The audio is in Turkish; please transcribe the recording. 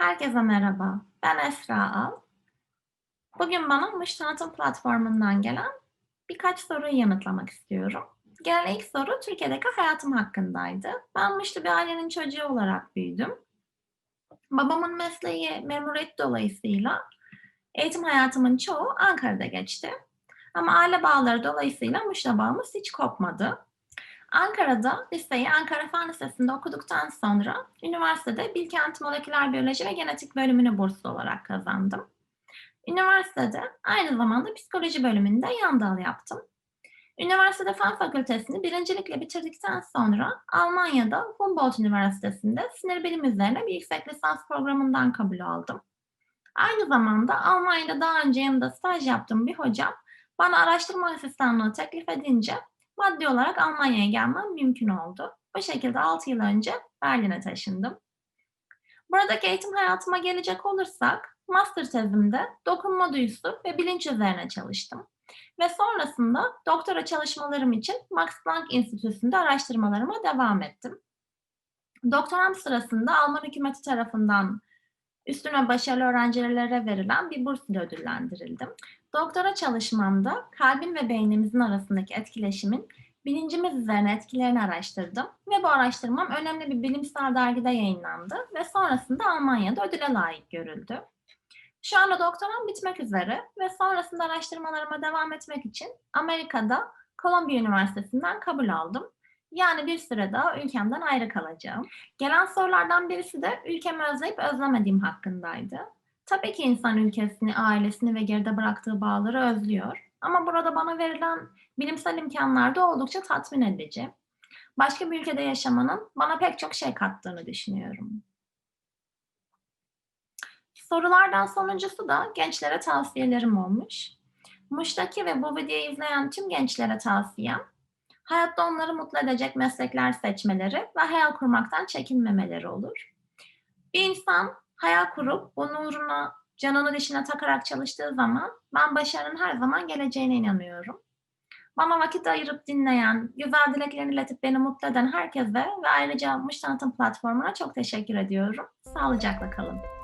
Herkese merhaba. Ben Esra Al. Bugün bana Muş Tanıtım Platformu'ndan gelen birkaç soruyu yanıtlamak istiyorum. Gelen ilk soru Türkiye'deki hayatım hakkındaydı. Ben Muşlu bir ailenin çocuğu olarak büyüdüm. Babamın mesleği memuriyet dolayısıyla eğitim hayatımın çoğu Ankara'da geçti. Ama aile bağları dolayısıyla Muş'la bağımız hiç kopmadı. Ankara'da liseyi Ankara Fen Lisesi'nde okuduktan sonra üniversitede Bilkent Moleküler Biyoloji ve Genetik bölümünü burslu olarak kazandım. Üniversitede aynı zamanda psikoloji bölümünde yan dal yaptım. Üniversitede Fen Fakültesini birincilikle bitirdikten sonra Almanya'da Humboldt Üniversitesi'nde sinir bilim üzerine bir yüksek lisans programından kabul aldım. Aynı zamanda Almanya'da daha önce yanında staj yaptığım bir hocam bana araştırma asistanlığı teklif edince maddi olarak Almanya'ya gelmem mümkün oldu. Bu şekilde 6 yıl önce Berlin'e taşındım. Buradaki eğitim hayatıma gelecek olursak, master tezimde dokunma duyusu ve bilinç üzerine çalıştım. Ve sonrasında doktora çalışmalarım için Max Planck Enstitüsü'nde araştırmalarıma devam ettim. Doktoram sırasında Alman hükümeti tarafından üstüne başarılı öğrencilere verilen bir burs ile ödüllendirildim. Doktora çalışmamda kalbin ve beynimizin arasındaki etkileşimin bilincimiz üzerine etkilerini araştırdım ve bu araştırmam önemli bir bilimsel dergide yayınlandı ve sonrasında Almanya'da ödüle layık görüldü. Şu anda doktoram bitmek üzere ve sonrasında araştırmalarıma devam etmek için Amerika'da Columbia Üniversitesi'nden kabul aldım. Yani bir süre daha ülkemden ayrı kalacağım. Gelen sorulardan birisi de ülkemi özleyip özlemediğim hakkındaydı. Tabii ki insan ülkesini, ailesini ve geride bıraktığı bağları özlüyor. Ama burada bana verilen bilimsel imkanlar da oldukça tatmin edici. Başka bir ülkede yaşamanın bana pek çok şey kattığını düşünüyorum. Sorulardan sonuncusu da gençlere tavsiyelerim olmuş. Muş'taki ve bu videoyu izleyen tüm gençlere tavsiyem, hayatta onları mutlu edecek meslekler seçmeleri ve hayal kurmaktan çekinmemeleri olur. Bir insan hayal kurup bunun uğruna canını dişine takarak çalıştığı zaman ben başarının her zaman geleceğine inanıyorum. Bana vakit ayırıp dinleyen, güzel dileklerini iletip beni mutlu eden herkese ve ayrıca Muş Tanıtım Platformu'na çok teşekkür ediyorum. Sağlıcakla kalın.